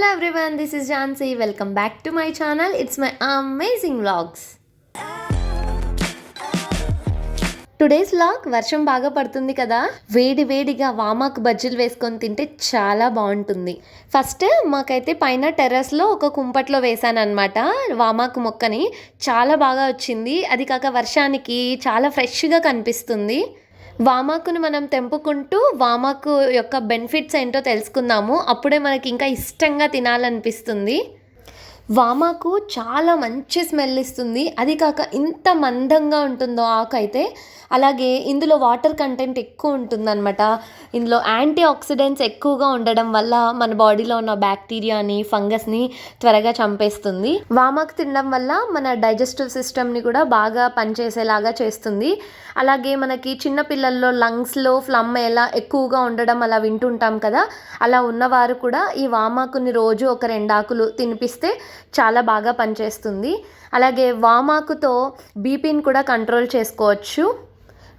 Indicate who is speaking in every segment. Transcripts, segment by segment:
Speaker 1: Hello everyone this is Jansi. Welcome back to my channel it's my amazing vlogs today's log వర్షం బాగా పడుతుంది కదా? వేడి వేడిగా వామాకు బజ్జీలు వేసుకొని తింటే చాలా బాగుంటుంది. ఫస్ట్ మాకైతే పైన టెర్రస్లో ఒక కుంపట్లో వేసాను అనమాట వామాకు మొక్కని చాలా బాగా వచ్చింది. అది కాక వర్షానికి చాలా ఫ్రెష్గా కనిపిస్తుంది. వామాకును మనం తెంపుకుంటూ వామాకు యొక్క బెనిఫిట్స్ ఏంటో తెలుసుకుందాము. అప్పుడే మనకి ఇంకా ఇష్టంగా తినాలనిపిస్తుంది. వామాకు చాలా మంచి స్మెల్ ఇస్తుంది. అది కాక ఇంత మందంగా ఉంటుందో ఆకు అయితే అలాగే ఇందులో వాటర్ కంటెంట్ ఎక్కువ ఉంటుందన్నమాట. ఇందులో యాంటీ ఆక్సిడెంట్స్ ఎక్కువగా ఉండడం వల్ల మన బాడీలో ఉన్న బ్యాక్టీరియాని ఫంగస్ని త్వరగా చంపేస్తుంది. వామాకు తినడం వల్ల మన డైజెస్టివ్ సిస్టమ్ని కూడా బాగా పనిచేసేలాగా చేస్తుంది. అలాగే మనకి చిన్న పిల్లల్లో లంగ్స్లో ఫ్లమ్ ఎలా ఎక్కువగా ఉండడం అలా వింటుంటాం కదా అలా ఉన్నవారు కూడా ఈ వామాకుని రోజు ఒక రెండు ఆకులు తినిపిస్తే చాలా బాగా పనిచేస్తుంది. అలాగే వామాకుతో బీపీని కూడా కంట్రోల్ చేసుకోవచ్చు.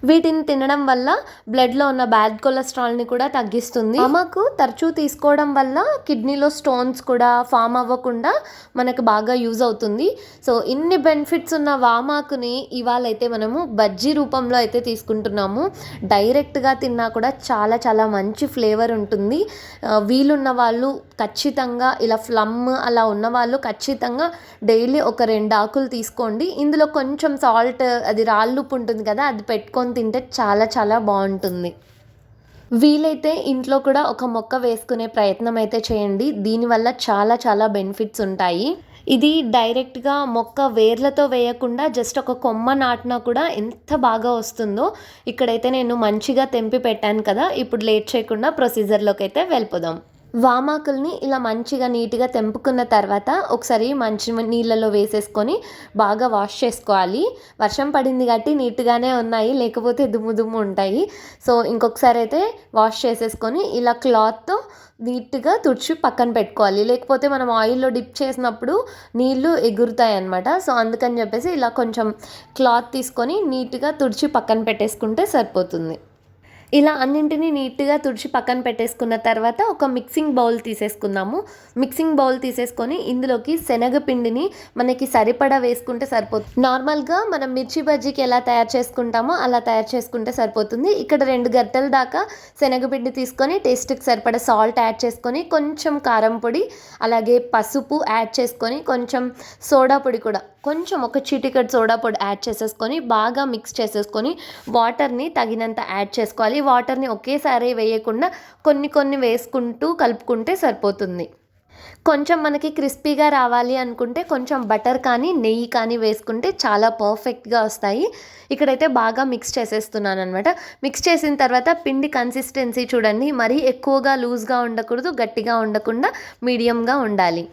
Speaker 1: వీటిని తినడం వల్ల బ్లడ్లో ఉన్న బ్యాడ్ కొలెస్ట్రాల్ని కూడా తగ్గిస్తుంది. వామాకు తరచూ తీసుకోవడం వల్ల కిడ్నీలో స్టోన్స్ కూడా ఫామ్ అవ్వకుండా మనకు బాగా యూజ్ అవుతుంది. సో ఇన్ని బెనిఫిట్స్ ఉన్న వామాకుని ఇవాళ అయితే మనము బజ్జీ రూపంలో అయితే తీసుకుంటున్నాము. డైరెక్ట్గా తిన్నా కూడా చాలా చాలా మంచి ఫ్లేవర్ ఉంటుంది. వీలున్న వాళ్ళు ఖచ్చితంగా ఇలా ఫ్లమ్ అలా ఉన్న వాళ్ళు ఖచ్చితంగా డైలీ ఒక రెండు ఆకులు తీసుకోండి. ఇందులో కొంచెం సాల్ట్ అది రాళ్ళుప్పు ఉంటుంది కదా అది పెట్టుకొని తింటే చాలా చాలా బాగుంటుంది. వీలైతే ఇంట్లో కూడా ఒక మొక్క వేసుకునే ప్రయత్నం అయితే చేయండి. దీనివల్ల చాలా చాలా బెనిఫిట్స్ ఉంటాయి. ఇది డైరెక్ట్గా మొక్క వేర్లతో వేయకుండా జస్ట్ ఒక కొమ్మ నాటినా కూడా ఎంత బాగా వస్తుందో ఇక్కడైతే నేను మంచిగా తెంపి పెట్టాను కదా. ఇప్పుడు లేట్ చేయకుండా ప్రొసీజర్లోకి అయితే వెళ్ళిపోదాం. వామాకుల్ని ఇలా మంచిగా నీట్గా తెంపుకున్న తర్వాత ఒకసారి మంచి నీళ్ళలో వేసేసుకొని బాగా వాష్ చేసుకోవాలి. వర్షం పడింది కాబట్టి నీట్గానే ఉన్నాయి లేకపోతే దుమ్ము దుమ్ము ఉంటాయి. సో ఇంకొకసారి అయితే వాష్ చేసేసుకొని ఇలా క్లాత్తో నీట్గా తుడిచి పక్కన పెట్టుకోవాలి. లేకపోతే మనం ఆయిల్లో డిప్ చేసినప్పుడు నీళ్ళు ఎగురుతాయి అనమాట సో అందుకని చెప్పేసి ఇలా కొంచెం క్లాత్ తీసుకొని నీట్గా తుడిచి పక్కన పెట్టేసుకుంటే సరిపోతుంది. ఇలా అన్నింటినీ నీట్గా తుడిచి పక్కన పెట్టేసుకున్న తర్వాత ఒక మిక్సింగ్ బౌల్ తీసేసుకుందాము. మిక్సింగ్ బౌల్ తీసేసుకొని ఇందులోకి శనగపిండిని మనకి సరిపడా వేసుకుంటే సరిపోతుంది. నార్మల్గా మనం మిర్చి బజ్జీకి ఎలా తయారు చేసుకుంటామో అలా తయారు చేసుకుంటే సరిపోతుంది. ఇక్కడ రెండు గంటల దాకా శనగపిండి తీసుకొని టేస్ట్కి సరిపడా సాల్ట్ యాడ్ చేసుకొని కొంచెం కారం పొడి అలాగే పసుపు యాడ్ చేసుకొని కొంచెం సోడా పొడి కూడా కొంచెం ఒక చిటికెట్ సోడా పొడి యాడ్ చేసేసుకొని బాగా మిక్స్ చేసేసుకొని వాటర్ని తగినంత యాడ్ చేసుకోవాలి. వాటర్ని ఒకేసారి వేయకుండా కొన్ని కొన్ని వేసుకుంటూ కలుపుకుంటే సరిపోతుంది. కొంచెం మనకి క్రిస్పీగా రావాలి అనుకుంటే కొంచెం బటర్ కానీ నెయ్యి కానీ వేసుకుంటే చాలా పర్ఫెక్ట్గా వస్తాయి. ఇక్కడైతే బాగా మిక్స్ చేసేస్తున్నాను అనమాట మిక్స్ చేసిన తర్వాత పిండి కన్సిస్టెన్సీ చూడండి. మరీ ఎక్కువగా లూజ్గా ఉండకూడదు గట్టిగా ఉండకుండా మీడియంగా ఉండాలి.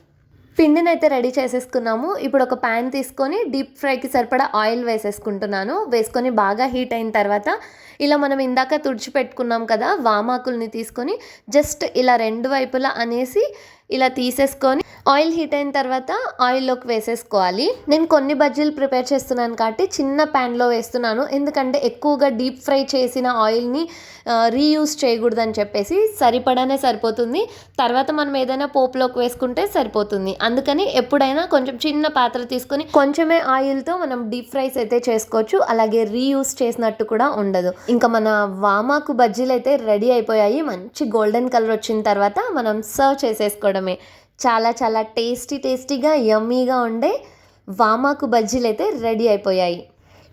Speaker 1: పిండిని అయితే రెడీ చేసేసుకున్నాము. ఇప్పుడు ఒక ప్యాన్ తీసుకొని డీప్ ఫ్రైకి సరిపడా ఆయిల్ వేసేసుకుంటున్నాను. వేసుకొని బాగా హీట్ అయిన తర్వాత ఇలా మనం ఇందాక తుడిచిపెట్టుకున్నాం కదా వామాకుల్ని తీసుకొని జస్ట్ ఇలా రెండు వైపులా అనేసి ఇలా తీసేసుకొని ఆయిల్ హీట్ అయిన తర్వాత ఆయిల్లోకి వేసేసుకోవాలి. నేను కొన్ని బజ్జీలు ప్రిపేర్ చేస్తున్నాను కాబట్టి చిన్న ప్యాన్లో వేస్తున్నాను. ఎందుకంటే ఎక్కువగా డీప్ ఫ్రై చేసిన ఆయిల్ని రీయూస్ చేయకూడదని చెప్పేసి సరిపడానే సరిపోతుంది. తర్వాత మనం ఏదైనా పోపులోకి వేసుకుంటే సరిపోతుంది. అందుకని ఎప్పుడైనా కొంచెం చిన్న పాత్ర తీసుకొని కొంచెమే ఆయిల్తో మనం డీప్ ఫ్రైస్ అయితే చేసుకోవచ్చు. అలాగే రీయూస్ చేసినట్టు కూడా ఉండదు. ఇంకా మన వామాకు బజ్జీలు అయితే రెడీ అయిపోయాయి. మంచి గోల్డెన్ కలర్ వచ్చిన తర్వాత మనం సర్వ్ చేసేసుకోవడమే. చాలా చాలా టేస్టీ టేస్టీగా యమ్మీగా ఉండే వామాకు బజ్జీలు అయితే రెడీ అయిపోయాయి.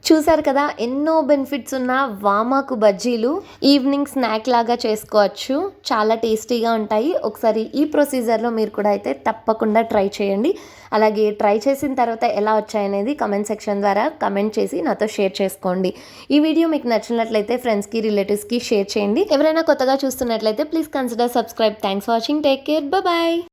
Speaker 1: చూసారు కదా ఎన్నో బెనిఫిట్స్ ఉన్న వామాకు బజ్జీలు ఈవినింగ్ స్నాక్ లాగా చేసుకోవచ్చు. చాలా టేస్టీగా ఉంటాయి. ఒకసారి ఈ ప్రొసీజర్లో మీరు కూడా అయితే తప్పకుండా ట్రై చేయండి. అలాగే ట్రై చేసిన తర్వాత ఎలా వచ్చాయనేది కమెంట్ సెక్షన్ ద్వారా కమెంట్ చేసి నాతో షేర్ చేసుకోండి. ఈ వీడియో మీకు నచ్చినట్లయితే ఫ్రెండ్స్కి రిలేటివ్స్కి షేర్ చేయండి. ఎవరైనా కొత్తగా చూస్తున్నట్లయితే please consider subscribe thanks watching take care bye